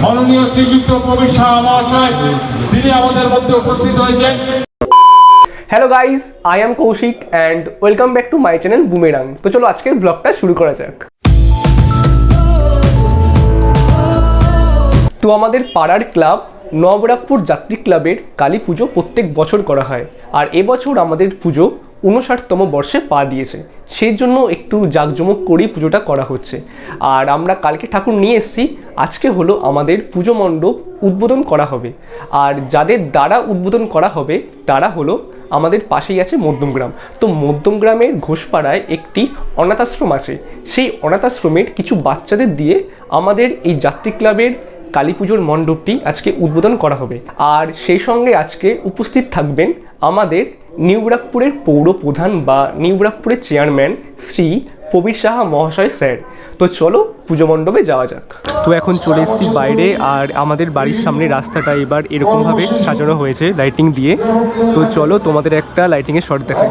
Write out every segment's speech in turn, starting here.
মাননীয় শ্রীযুক্ত প্রবীর শাহ মহাশয়, তিনি আমাদের মধ্যে উপস্থিত হয়েছেন। Hello guys I am Kaushik and welcome back to my channel Boomerang তো চলো আজকের ব্লগটা শুরু করা যাক। তো আমাদের পাড়ার ক্লাব, নবরাগপুর যাত্রী ক্লাবের কালী পুজো প্রত্যেক বছর করা হয়। আর এবছর আমাদের পুজো উনষাটতম বর্ষে পা দিয়েছে। সেই জন্য একটু জাঁকজমক করেই পুজোটা করা হচ্ছে। আর আমরা কালকে ঠাকুর নিয়ে এসেছি। আজকে হলো আমাদের পুজো মণ্ডপ উদ্বোধন করা হবে। আর যাদের দ্বারা উদ্বোধন করা হবে, তারা হলো আমাদের পাশেই আছে মধ্যমগ্রাম। তো মধ্যমগ্রামের ঘোষপাড়ায় একটি অনাথাশ্রম আছে। সেই অনাথাশ্রমের কিছু বাচ্চাদের দিয়ে আমাদের এই যাত্রী ক্লাবের কালী পুজোর মণ্ডপটি আজকে উদ্বোধন করা হবে। আর সেই সঙ্গে আজকে উপস্থিত থাকবেন আমাদের নিউব্রাকপুরের পৌর প্রধান বা নিউব্রাকপুরের চেয়ারম্যান শ্রী প্রবীর সাহা মহাশয় স্যার। তো চলো পুজো মণ্ডপে যাওয়া যাক। তো এখন চলে এসেছি বাইরে আর আমাদের বাড়ির সামনে রাস্তাটা এবার এরকমভাবে সাজানো হয়েছে লাইটিং দিয়ে। তো চলো তোমাদের একটা লাইটিংয়ের শট দেখাই।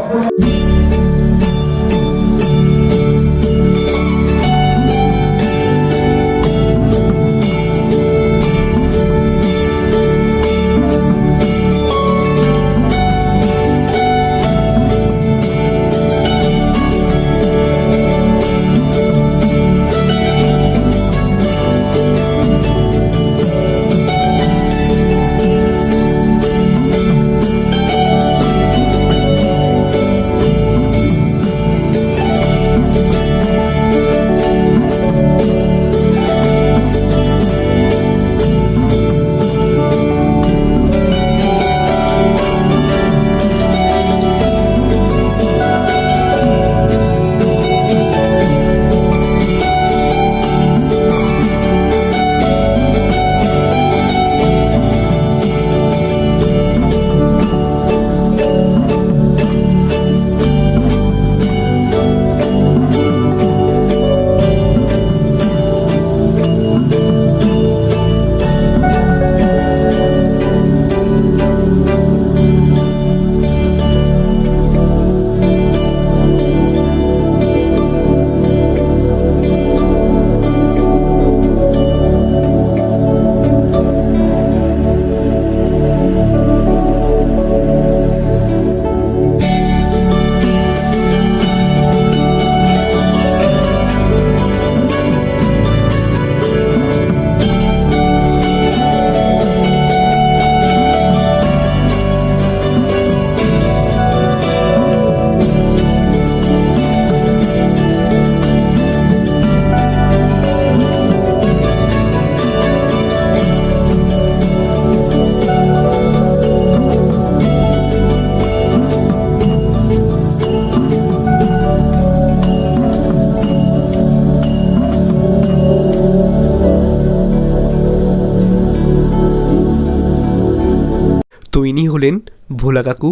তো ইনি হলেন ভোলা কাকু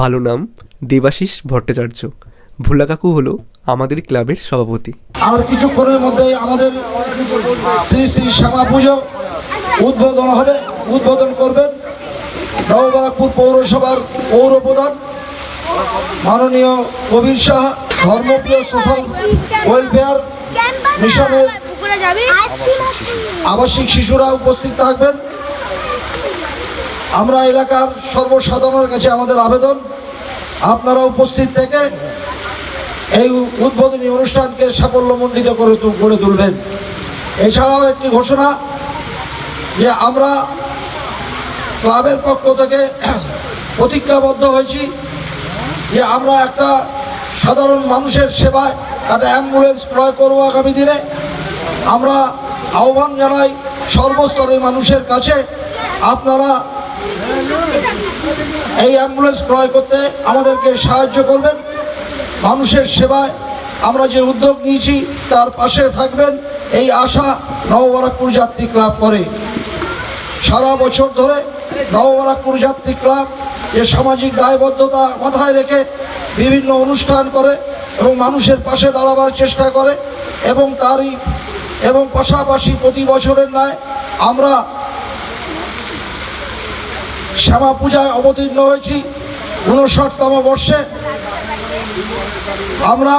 ভালো নাম দেবাশিস ভট্টাচার্য। ভোলা কাকু হলো আমাদের ক্লাবের সভাপতি। আর কিছুক্ষণের মধ্যে আমাদের শ্রী শ্রী শ্যামা পুজো উদ্বোধন হবে উদ্বোধন করবেন নববারাকপুর পৌরসভার পৌর প্রধান মাননীয় কবির শাহ ধর্মপ্রিয় সোশ্যাল ওয়েলফেয়ার মিশনের আবাসিক শিশুরা উপস্থিত থাকবেন। আমরা এলাকার সর্বসাধারণের কাছে আমাদের আবেদন। আপনারা উপস্থিত থেকে এই উদ্বোধনী অনুষ্ঠানকে সাফল্যমণ্ডিত করে গড়ে তুলবেন। এছাড়াও একটি ঘোষণা যে আমরা ক্লাবের পক্ষ থেকে প্রতিজ্ঞাবদ্ধ হয়েছি যে আমরা একটা সাধারণ মানুষের সেবায় একটা অ্যাম্বুলেন্স ক্রয় করব আগামী দিনে। আমরা আহ্বান জানাই সর্বস্তরের মানুষের কাছে, আপনারা এই অ্যাম্বুলেন্স ক্রয় করতে আমাদেরকে সাহায্য করবেন। মানুষের সেবায় আমরা যে উদ্যোগ নিয়েছি, তার পাশে থাকবেন। এই আশা নববারাকপুর যাত্রী ক্লাব করে। সারা বছর ধরে নববারাকপুর যাত্রী ক্লাব যে সামাজিক দায়বদ্ধতা মাথায় রেখে বিভিন্ন অনুষ্ঠান করে এবং মানুষের পাশে দাঁড়াবার চেষ্টা করে এবং তারই এবং পাশাপাশি প্রতি বছরের ন্যায় আমরা শ্যামা পূজায় অবতীর্ণ হয়েছি উনষাটতম বর্ষে। আমরা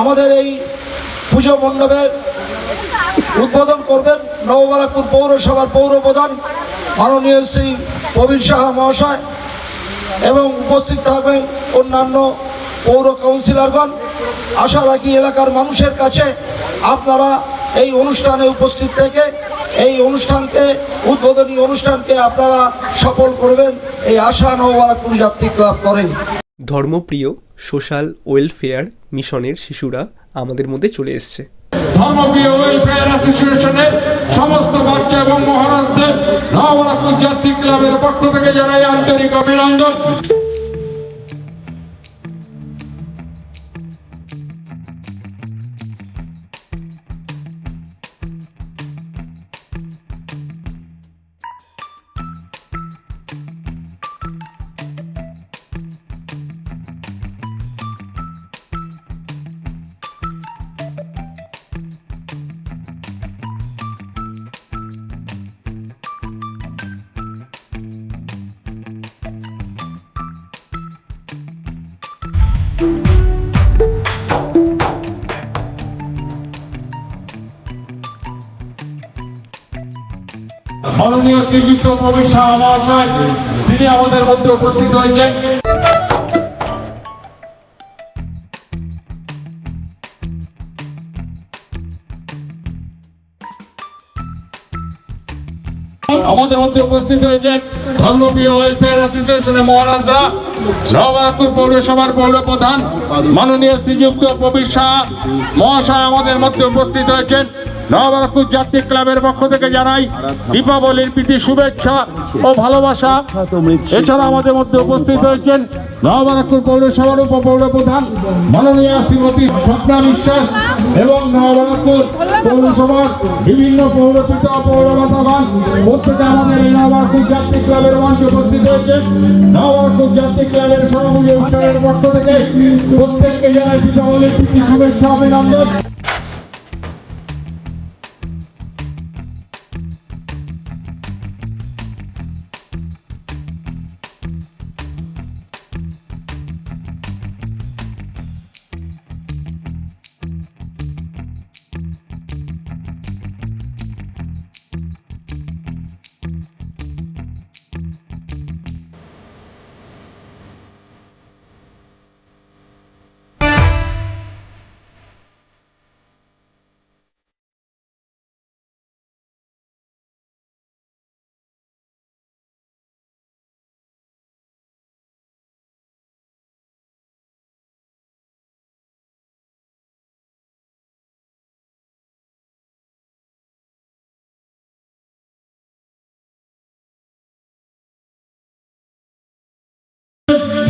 আমাদের এই পুজো মণ্ডপের উদ্বোধন করবেন নববারাকপুর পৌরসভার পৌর প্রধান মাননীয় শ্রী প্রবীর সাহা মহাশয় এবং উপস্থিত থাকবেন অন্যান্য পৌর কাউন্সিলরগণ। আশা রাখি এলাকার মানুষের কাছে আপনারা এই অনুষ্ঠানে উপস্থিত থেকে এই অনুষ্ঠানকে উদ্বোধনী অনুষ্ঠানকে আপনারা সফল করবেন। এই আশা নববারাকপুর যাত্রী ক্লাব করেন ধর্মপ্রিয় সোশ্যাল ওয়েলফেয়ার মিশনের শিশুরা আমাদের মধ্যে চলে এসছে। ধর্মপ্রিয় ওয়েলফেয়ার অ্যাসোসিয়েশনের সমস্ত বাচ্চা এবং মহারাজদের নবরাত্র যাত্রী ক্লাবের পক্ষ থেকে জানাই আন্তরিক অভিনন্দন। মাননীয় শ্রীযুক্ত প্রবীর শাহ মহাশয়, তিনি আমাদের মধ্যে উপস্থিত হয়েছেন আমাদের মধ্যে উপস্থিত হয়েছেন ধর্মপ্রিয় ওয়েলফেয়ার অ্যাসোসিয়েশনের মহারাজরা নবরাজপুর পৌরসভার পৌর প্রধান মাননীয় শ্রীযুক্ত প্রবীর শাহ মহাশয় আমাদের মধ্যে উপস্থিত হয়েছেন নবরাজপুর যাত্রী ক্লাবের পক্ষ থেকে জানাই দীপাবলির প্রীতি, শুভেচ্ছা ও ভালোবাসা। এছাড়া আমাদের মধ্যে উপস্থিত হয়েছেন নবরাজপুর পৌরসভার উপপৌর প্রধান মাননীয় শ্রীমতী স্বপ্না বিশ্বাস এবং নবরাজপুর পৌরসভার বিভিন্ন পৌরপিতা পৌরমাতাগণ। প্রত্যেকে আমাদের এই নবরাজপুর যাত্রী ক্লাবের মঞ্চে উপস্থিত হয়েছেন নবরাজপুর যাত্রী ক্লাবের সভাপতি অনুষ্ঠানের পক্ষ থেকে প্রত্যেককে জানাই দীপাবলির প্রীতি, শুভেচ্ছা, অভিনন্দন।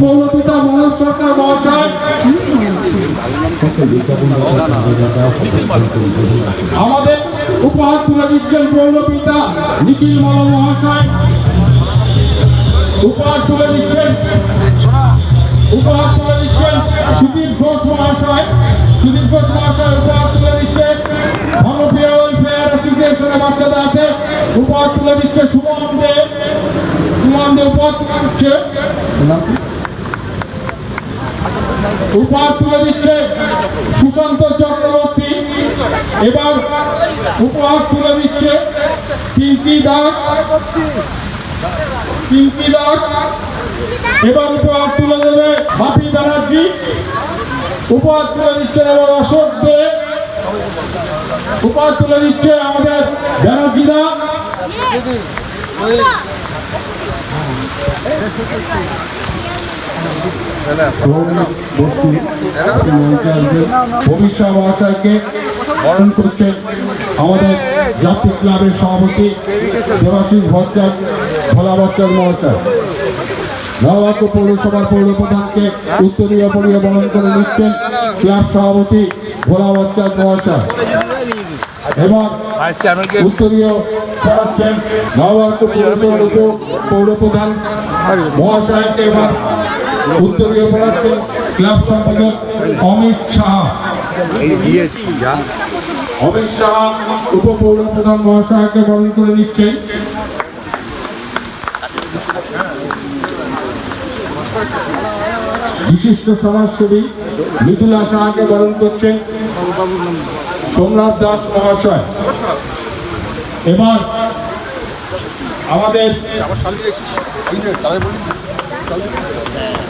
পৌরপিতা মনোজ সরকার মহাশয়। আমাদের উপহার তুলে দিচ্ছেন পৌরপিতা নিখিল মহাশয়। উপহার তুলে দিচ্ছেন উপহার তুলে দিচ্ছেন সুদীপ ঘোষ মহাশয়। সুদীপ ঘোষ মহাশয় উপহার তুলে দিচ্ছেন ধর্মপ্রিয় ওয়েলফেয়ার অ্যাসোসিয়েশনের বাচ্চাদের আছে। উপহার তুলে দিচ্ছে সুমন দেব সুমন দেব উপহার তুলে দিচ্ছে। উপহার তুলে দিচ্ছে সুশান্ত চক্রবর্তী। এবার উপহার তুলে দিচ্ছে পিঙ্কি দাস। পিঙ্কি দাস। এবার উপহার তুলে দেবে বাপি ব্যানার্জি। উপহার তুলে দিচ্ছেন এবার অশোক দে। উপহার তুলে দিচ্ছে আমাদের ব্যানার্জিরা ভবিষ্যৎ মহাশয়কে বরণ করছেন আমাদের জাতীয় ক্লাবের সভাপতি দেবাশিস ভট্টাচ ভোলা ভট্টাচ মহাশয়। নবাক্য পৌরসভার পৌর প্রধানকে উত্তরীয় পরিয়ে বরণ করে নিচ্ছেন ক্লাব সভাপতি ভোলা বচ্চন মহাশয়। এবং উত্তরীয় নবাবপুর পৌরসভার উপ পৌরপ্রধান মহাশয়কে এবার উত্তরীয় পড়াচ্ছেন ক্লাব সম্পাদক অমিত সাহা অমিত শাহ সাহা উপপৌরপ্রধান মহাশয়কে বরণ করে নিচ্ছেন। বিশিষ্ট সমাজসেবী মৃদুলা সাহাকে বরণ করছেন সোমনাথ দাস মহাশয়। এবার আমাদের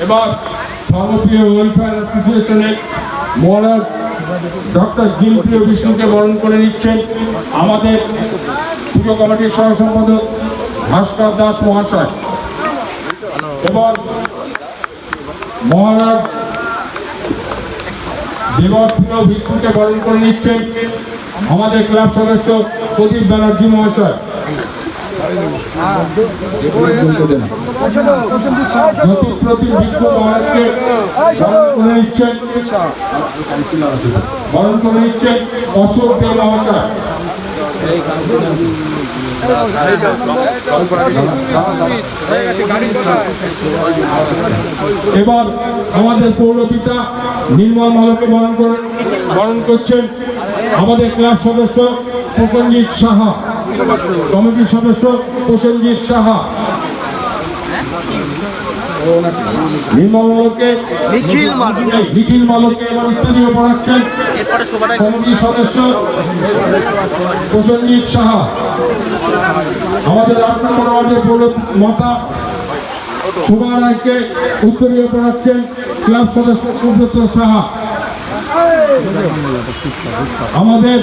এবার সর্বপ্রিয় ওয়েলফেয়ার অ্যাসোসিয়েশনের মহারাজ ডক্টর জিলপ্রিয় বিষ্ণুকে বরণ করে নিচ্ছেন আমাদের পুজো কমিটির সহ সম্পাদক ভাস্কর দাস মহাশয়। এবং মহারাজ দেবপ্রিয় ভিক্ষুকে বরণ করে নিচ্ছেন আমাদের ক্লাব সদস্য প্রদীপ ব্যানার্জি মহাশয়। অশোক এবার আমাদের পৌরপিতা নির্মল মালকে বরণ করে বরণ করছেন আমাদের ক্লাব সদস্য প্রসেনজিৎ সাহা। কমিটির সদস্য প্রসেনজিৎ সাহা। নিখিল মালক। এবার উত্তরীয় পড়াচ্ছেন কমিটির সদস্য প্রসেনজিৎ সাহা। আমাদের আট নম্বর ওয়ার্ডের মাতা। সুমা রায়কে উত্তরীয় পড়াচ্ছেন ক্লাব সদস্য সুব্রত সাহা। আমাদের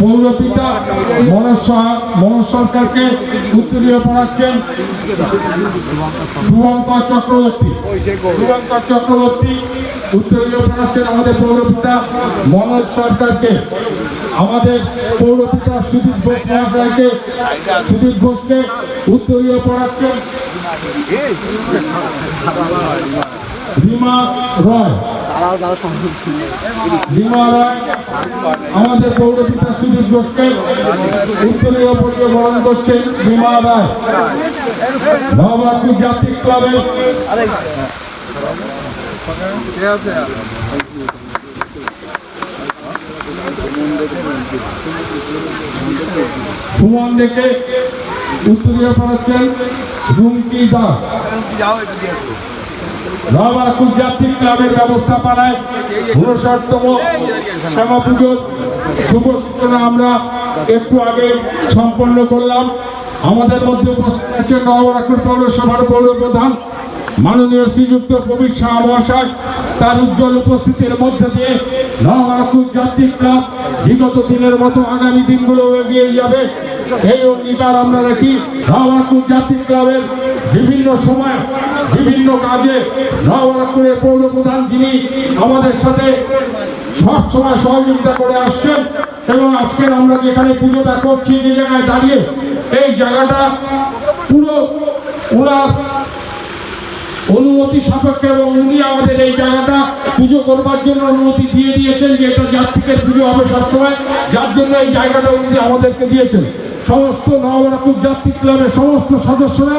পৌরপিতা মনোজ সাহা, মনোজ সরকারকে উত্তরীয় পড়াচ্ছেন শুভঙ্কর চক্রবর্তী। শুভঙ্কর চক্রবর্তী উত্তরীয় পড়াচ্ছেন আমাদের পৌরপিতা মনোজ সরকারকে। আমাদের পৌরপিতা সুদীপ ঘোষ মহাশয়কে, সুদীপ ঘোষকে উত্তরীয় পড়াচ্ছেন ভীমা রয়। ভীমা আমাদের পৌরপিতা সুদীপ ঘোষকে উত্তরীয় পরিচয় বরণ করছেন ভীমা রায়। জাতীয় ক্লাবের সুমন দেখে উত্তরীয় পড়াচ্ছেন রুমকি দাস। নবাকুর জাতীয় ক্লাবের ব্যবস্থাপনায় উনষাটতম শ্যামা পুজোর শুভ সূচনা আমরা একটু আগে সম্পন্ন করলাম। আমাদের মধ্যে উপস্থিত আছে নবরাকুর পৌরসভার পৌর প্রধান মাননীয় শ্রীযুক্ত কবির শাহ মহাশয়। তার উজ্জ্বল উপস্থিতির মধ্যে দিয়ে নবরাকুর জাতীয় ক্লাব বিগত দিনের মতো আগামী দিনগুলো এগিয়ে যাবে। এই অঙ্গীকার আমরা রাখি নবরাকুর জাতীয় ক্লাবের বিভিন্ন সময় বিভিন্ন কাজে নবরাজপুরের পৌর প্রধান যিনি আমাদের সাথে সব সময় সহযোগিতা করে আসছেন এবং আজকের আমরা যেখানে পুজোটা করছি, যে জায়গায় দাঁড়িয়ে এই জায়গাটা পুরো ওনার অনুমতি সাপেক্ষে এবং উনি আমাদের এই জায়গাটা পুজো করবার জন্য অনুমতি দিয়ে দিয়েছেন যে এটা যাত্রীকের পুজো হবে সবসময় যার জন্য এই জায়গাটা উনি আমাদেরকে দিয়েছেন। সমস্ত নবরাকুর যাত্রী ক্লাবের সমস্ত সদস্যরা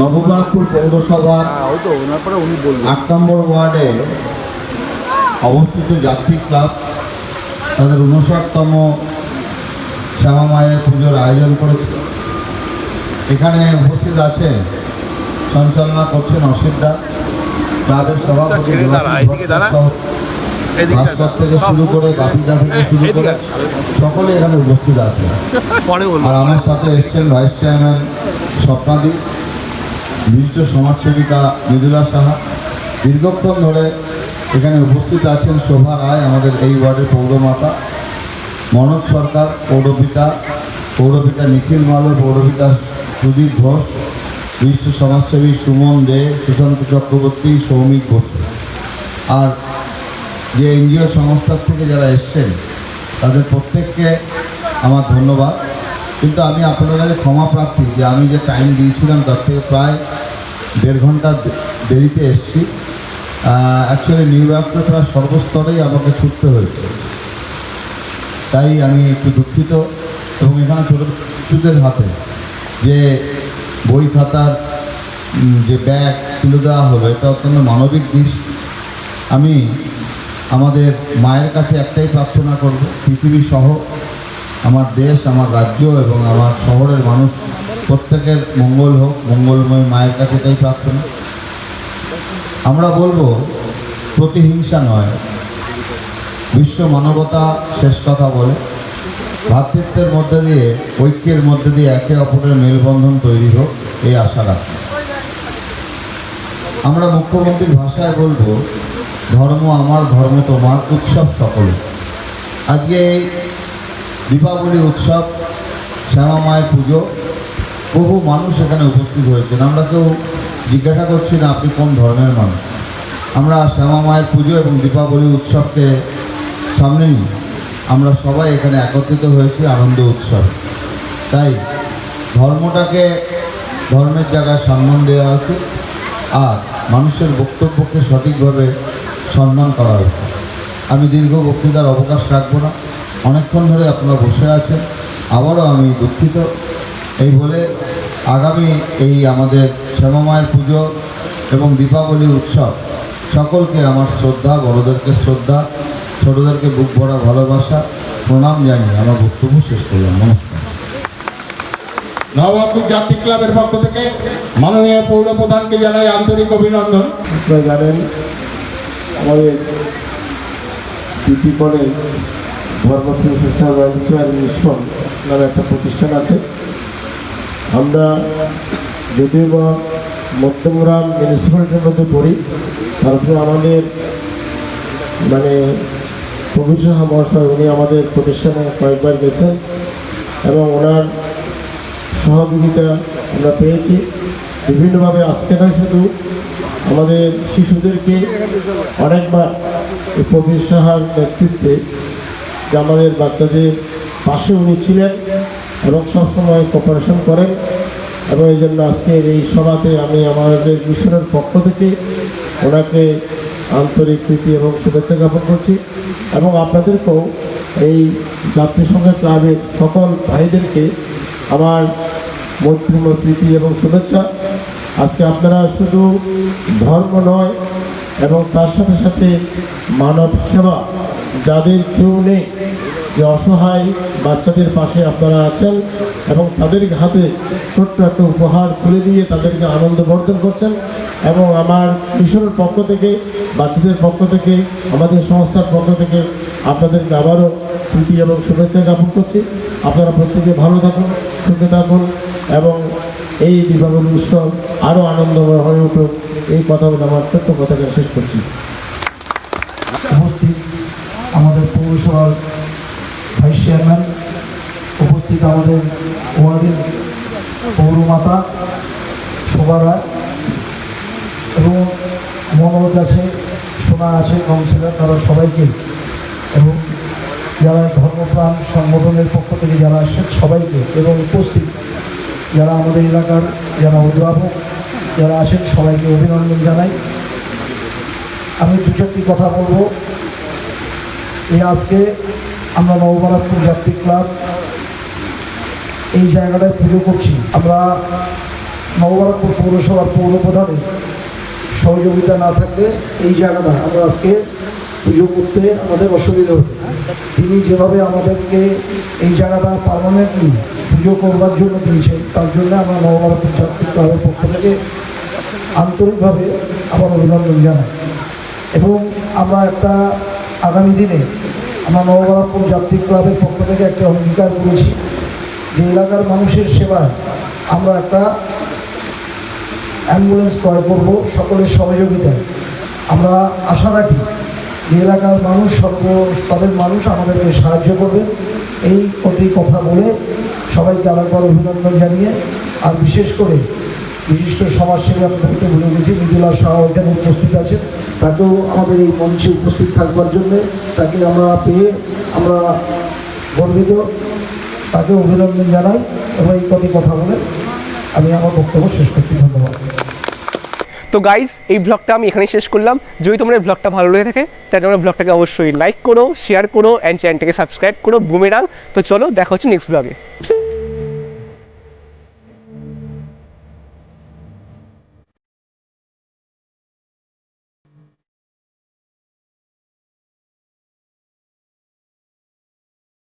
নবগ্রামপুর পৌরসভার আট নম্বর ওয়ার্ডে অবস্থিত যাত্রী ক্লাব। তাদের উনষাটতম শ্যামা মায়ের পুজোর আয়োজন করেছে। এখানে উপস্থিত আছে সঞ্চালনা করছেন অসিদ্ধা ক্লাবের সভাপতি ভাস্কর থেকে শুরু করে বাপিদা থেকে শুরু করে সকলে এখানে উপস্থিত আছে। আর আমার সাথে এসছেন ভাইস চেয়ারম্যান স্বপ্নাদীপ। বিশিষ্ট সমাজসেবিকা মৃদুলা সাহা। দীর্ঘক্ষণ ধরে এখানে উপস্থিত আছেন শোভা রায়, আমাদের এই ওয়ার্ডের পৌরমাতা, মনোজ সরকার, পৌরপিতা পৌরপিতা নিখিল মালো, পৌরপিতা সুদীপ ঘোষ বিশ্ব সমাজসেবী সুমন দে, সুশান্ত চক্রবর্তী, সৌমিক ঘোষ। আর যে এনজিও সংস্থার থেকে যারা এসছেন, তাদের প্রত্যেককে আমার ধন্যবাদ। কিন্তু আমি আপনার কাছে ক্ষমা প্রার্থী যে আমি যে টাইম দিয়েছিলাম, তার থেকে প্রায় দেড় ঘণ্টা দেরিতে এসেছি। অ্যাকচুয়ালি নিউ ইয়র্কে প্রায় সর্বস্তরেই আমাকে ছুটতে হয়েছে। তাই আমি একটু দুঃখিত এবং এখানে ছোটো শিশুদের হাতে যে বই খাতার যে ব্যাগ তুলে দেওয়া হলো, এটা অত্যন্ত মানবিক দিক আমি আমাদের মায়ের কাছে একটাই প্রার্থনা করব, পৃথিবী সহ আমার দেশ, আমার রাজ্য এবং আমার শহরের মানুষ, প্রত্যেকের মঙ্গল হোক, মঙ্গলময় মায়ের কাছে তাই প্রার্থনা। আমরা বলব, প্রতিহিংসা নয়। বিশ্ব মানবতা শেষ কথা বলে। ভ্রাতৃত্বের মধ্যে দিয়ে, ঐক্যের মধ্যে দিয়ে একে অপরের মেলবন্ধন তৈরি হোক, এই আশা রাখি। আমরা মুখ্যমন্ত্রীর ভাষায় বলব, ধর্ম আমার, ধর্ম তোমার, উৎসব সকলে আজকে এই দীপাবলি উৎসব, শ্যামা মায়ের পুজো, বহু মানুষ এখানে উপস্থিত হয়েছেন। আমরা কেউ জিজ্ঞাসা করছি না, আপনি কোন ধর্মের মানুষ? আমরা শ্যামা মায়ের পুজো এবং দীপাবলি উৎসবকে সামনে নিয়ে আমরা সবাই এখানে একত্রিত হয়েছি, আনন্দ উৎসব। তাই ধর্মটাকে ধর্মের জায়গায় সম্মান দেওয়া উচিত, আর মানুষের বক্তব্যকে সঠিকভাবে সম্মান করা উচিত। আমি দীর্ঘ বক্তৃতার অবকাশ রাখব না। অনেকক্ষণ ধরে আপনারা বসে আছেন আবারও আমি দুঃখিত। এই বলে আগামী এই আমাদের শ্যামামায়ের পুজো এবং দীপাবলি উৎসব সকলকে আমার শ্রদ্ধা বড়োদেরকে শ্রদ্ধা ছোটোদেরকে বুক ভরা ভালোবাসা প্রণাম জানিয়ে আমার বক্তব্য শেষ করলাম। নমস্কার। নবাবপুর যাত্রী ক্লাবের পক্ষ থেকে মাননীয় পৌর প্রধানকে জানাই আন্তরিক অভিনন্দন। আপনারা জানেন আমাদের ডিপি কলেজ মিশন নামে একটা প্রতিষ্ঠান আছে আমরা যদিও বা মধ্যমগ্রাম মিউনিসিপ্যালিটির মধ্যে পড়ি, তারপরে আমাদের মানে কবির সাহা মহাশয়, উনি আমাদের প্রতিষ্ঠানে কয়েকবার গেছেন এবং ওনার সহযোগিতা আমরা পেয়েছি। বিভিন্নভাবে আজকে নয় শুধু আমাদের শিশুদেরকে অনেকবার প্রবীর সাহার নেতৃত্বে যে আমাদের বাচ্চাদের পাশে উনি ছিলেন, এবং সবসময় কোপারেশন করেন, এবং এই জন্য আজকের এই সভাতে আমি আমাদের মিশনের পক্ষ থেকে ওনাকে আন্তরিক প্রীতি এবং শুভেচ্ছা জ্ঞাপন করছি, এবং আপনাদেরকেও এই যাত্রী সংঘ ক্লাবের সকল ভাইদেরকে আমার মৈত্রীম প্রীতি এবং শুভেচ্ছা। আজকে আপনারা শুধু ধর্ম নয়, এবং তার সাথে সাথে মানব সেবা, যাদের কেউ নেই যে অসহায় বাচ্চাদের পাশে আপনারা আছেন এবং তাদের হাতে ছোট্ট একটা উপহার তুলে দিয়ে তাদেরকে আনন্দ বর্ধন করছেন এবং আমার মিশনের পক্ষ থেকে, বাচ্চাদের পক্ষ থেকে, আমাদের সংস্থার পক্ষ থেকে আপনাদেরকে আবারও প্রীতি এবং শুভেচ্ছা জ্ঞাপন করছি। আপনারা প্রত্যেকে ভালো থাকুন সুখে থাকুন এবং এই দীপাবলি উৎসব আরও আনন্দময় হয়ে উঠুক। এই কথা বলে আমার ছোট্ট কথাকে শেষ করছি। আমাদের পৌরসভার ভাইস চেয়ারম্যান উপস্থিত আমাদের ওয়ার্ডের পৌরমাতা শোভা রায় এবং মনোজ আছে সোনা আছে, কাউন্সিলর, তারা সবাইকে এবং যারা ধর্মপ্রাণ সংগঠনের পক্ষ থেকে যারা আসছেন সবাইকে এবং উপস্থিত, যারা আমাদের এলাকার যারা অভিভাবক যারা আছেন, সবাইকে অভিনন্দন জানাই। আমি দু চারটি কথা বলব। এই আজকে আমরা নববারাকপুর যাত্রী ক্লাব এই জায়গাটায় পুজো করছি। আমরা নববারাকপুর পৌরসভার পৌর প্রধানের সহযোগিতা না থাকলে এই জায়গাটা আমরা আজকে পুজো করতে আমাদের অসুবিধা হতো। তিনি যেভাবে আমাদেরকে এই জায়গাটা পারমানেন্টলি পুজো করবার জন্য দিয়েছেন, তার জন্য আমরা নববারাকপুর যাত্রী ক্লাবের পক্ষ থেকে আন্তরিকভাবে আমার অভিনন্দন জানাই। এবং আমরা একটা আগামী দিনে আমরা নববরাপুর যাত্রী ক্লাবের পক্ষ থেকে একটা অঙ্গীকার করেছি। যে এলাকার মানুষের সেবায় আমরা একটা অ্যাম্বুলেন্স ক্রয় করব সকলের সহযোগিতায়। আমরা আশা রাখি যে এলাকার মানুষ, সর্বস্তরের মানুষ আমাদেরকে সাহায্য করবে। এই কটি কথা বলে সবাইকে আরেকবার অভিনন্দন জানিয়ে, আর বিশেষ করে বিশিষ্ট সমাজসেবী আপনাদেরকে বলে গেছি মৃদুলা শাহ এখানে উপস্থিত আছেন। তাকেও আমাদের এই মঞ্চে উপস্থিত থাকবার জন্যে তাকে আমরা পেয়ে আমরা গর্বিত। তাকে অভিনন্দন জানাই এবং এই কটি কথা বলে আমি আমার বক্তব্য শেষ করছি, ধন্যবাদ। তো গাইজ এই ব্লগটা আমি এখানেই শেষ করলাম। যদি তোমার ব্লগটা ভালো লেগে থাকে, তাহলে তোমরা ব্লগটাকে অবশ্যই লাইক করো শেয়ার করো অ্যান্ড চ্যানেলটাকে সাবস্ক্রাইব করো বুমেরাং তো চলো, দেখা হচ্ছে নেক্সট ব্লগে